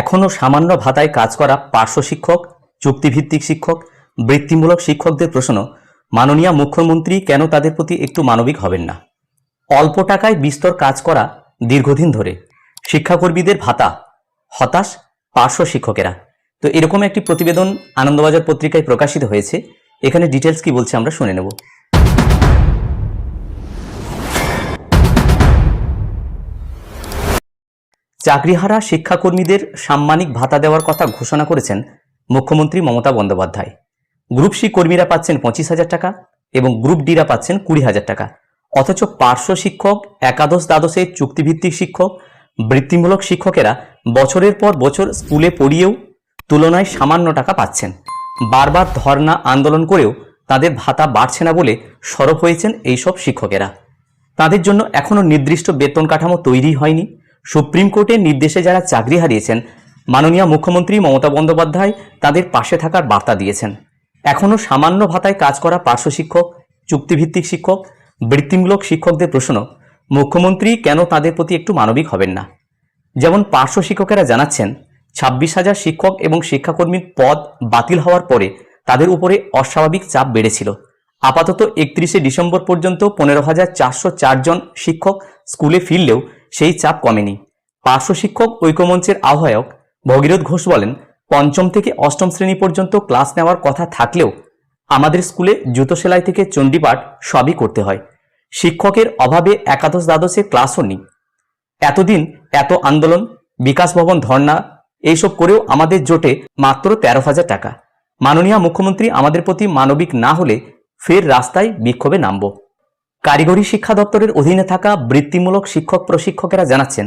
এখনও সামান্য ভাতায় কাজ করা পার্শ্ব শিক্ষক, চুক্তিভিত্তিক শিক্ষক, বৃত্তিমূলক শিক্ষকদের প্রশ্ন, মাননীয় মুখ্যমন্ত্রী কেন তাদের প্রতি একটু মানবিক হবেন না? অল্প টাকায় বিস্তর কাজ করা দীর্ঘদিন ধরে, শিক্ষাকর্মীদের ভাতা, হতাশ পার্শ্ব শিক্ষকেরা। তো এরকম একটি প্রতিবেদন আনন্দবাজার পত্রিকায় প্রকাশিত হয়েছে, এখানে ডিটেলস কি বলছে আমরা শুনে নেব। চাকরিহারা শিক্ষাকর্মীদের সাম্মানিক ভাতা দেওয়ার কথা ঘোষণা করেছেন মুখ্যমন্ত্রী মমতা বন্দ্যোপাধ্যায়। গ্রুপ সি কর্মীরা পাচ্ছেন পঁচিশ হাজার টাকা এবং গ্রুপ ডিরা পাচ্ছেন কুড়ি হাজার টাকা। অথচ পার্শ্ব শিক্ষক, একাদশ দ্বাদশে চুক্তিভিত্তিক শিক্ষক, বৃত্তিমূলক শিক্ষকেরা বছরের পর বছর স্কুলে পড়িয়েও তুলনায় সামান্য টাকা পাচ্ছেন। বারবার ধর্ণা আন্দোলন করেও তাদের ভাতা বাড়ছে না বলে সরব হয়েছেন এইসব শিক্ষকেরা। তাদের জন্য এখনও নির্দিষ্ট বেতন কাঠামো তৈরি হয়নি। সুপ্রিম কোর্টের নির্দেশে যারা চাকরি হারিয়েছেন, মাননীয় মুখ্যমন্ত্রী মমতা বন্দ্যোপাধ্যায় তাদের পাশে থাকার বার্তা দিয়েছেন। এখনও সামান্য ভাতায় কাজ করা পার্শ্ব শিক্ষক, চুক্তিভিত্তিক শিক্ষক বৃত্তিমূলক শিক্ষকদের প্রশ্ন, মুখ্যমন্ত্রী কেন তাদের প্রতি একটু মানবিক হবেন না? যেমন পার্শ্ব শিক্ষকেরা জানাচ্ছেন, ছাব্বিশ হাজার শিক্ষক এবং শিক্ষাকর্মীর পদ বাতিল হওয়ার পরে তাদের উপরে অস্বাভাবিক চাপ বেড়েছিল। আপাতত একত্রিশে ডিসেম্বর পর্যন্ত পনেরো হাজার চারশো চারজন শিক্ষক স্কুলে ফিরলেও সেই চাপ কমেনি। পার্শ্ব শিক্ষক, ঐক্যমঞ্চের আহ্বায়ক ভগীরথ ঘোষ বলেন, পঞ্চম থেকে অষ্টম শ্রেণি পর্যন্ত ক্লাস নেওয়ার কথা থাকলেও আমাদের স্কুলে জুতো সেলাই থেকে চণ্ডীপাঠ সবই করতে হয়। শিক্ষকের অভাবে একাদশ দ্বাদশে ক্লাসও নেই। এতদিন এত আন্দোলন, বিকাশ ভবন ধর্ণা, এইসব করেও আমাদের জোটে মাত্র তেরো হাজার টাকা। মাননীয় মুখ্যমন্ত্রী আমাদের প্রতি মানবিক না হলে ফের রাস্তায় বিক্ষোভে নামব। কারিগরি শিক্ষা দপ্তরের অধীনে থাকা বৃত্তিমূলক শিক্ষক প্রশিক্ষকেরা জানাচ্ছেন,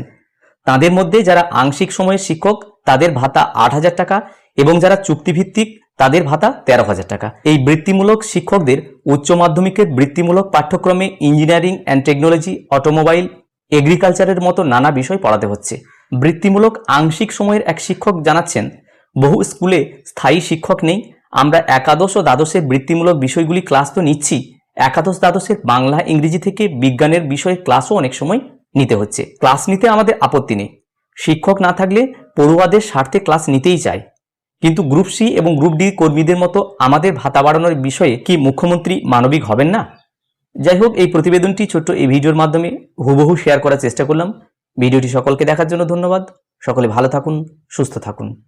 তাদের মধ্যে যারা আংশিক সময়ের শিক্ষক, তাদের ভাতা আট হাজার টাকা এবং যারা চুক্তিভিত্তিক, তাদের ভাতা তেরো হাজার টাকা। এই বৃত্তিমূলক শিক্ষকদের উচ্চ মাধ্যমিকের বৃত্তিমূলক পাঠ্যক্রমে ইঞ্জিনিয়ারিং অ্যান্ড টেকনোলজি, অটোমোবাইল, এগ্রিকালচারের মতো নানা বিষয় পড়াতে হচ্ছে। বৃত্তিমূলক আংশিক সময়ের এক শিক্ষক জানাচ্ছেন, বহু স্কুলে স্থায়ী শিক্ষক নেই, আমরা একাদশ ও দ্বাদশের বৃত্তিমূলক বিষয়গুলি ক্লাস তো নিচ্ছি একাদশ দ্বাদশের বাংলা, ইংরেজি থেকে বিজ্ঞানের বিষয়ে ক্লাসও অনেক সময় নিতে হচ্ছে। ক্লাস নিতে আমাদের আপত্তি নেই। শিক্ষক না থাকলে পড়ুয়াদের স্বার্থে ক্লাস নিতেই চায়। কিন্তু গ্রুপ সি এবং গ্রুপ ডি কর্মীদের মতো আমাদের ভাতা বাড়ানোর বিষয়ে কি মুখ্যমন্ত্রী মানবিক হবেন না? যাই হোক, এই প্রতিবেদনটি ছোট্ট এই ভিডিওর মাধ্যমে হুবহু শেয়ার করার চেষ্টা করলাম। ভিডিওটি সকলকে দেখার জন্য ধন্যবাদ। সকলে ভালো থাকুন, সুস্থ থাকুন।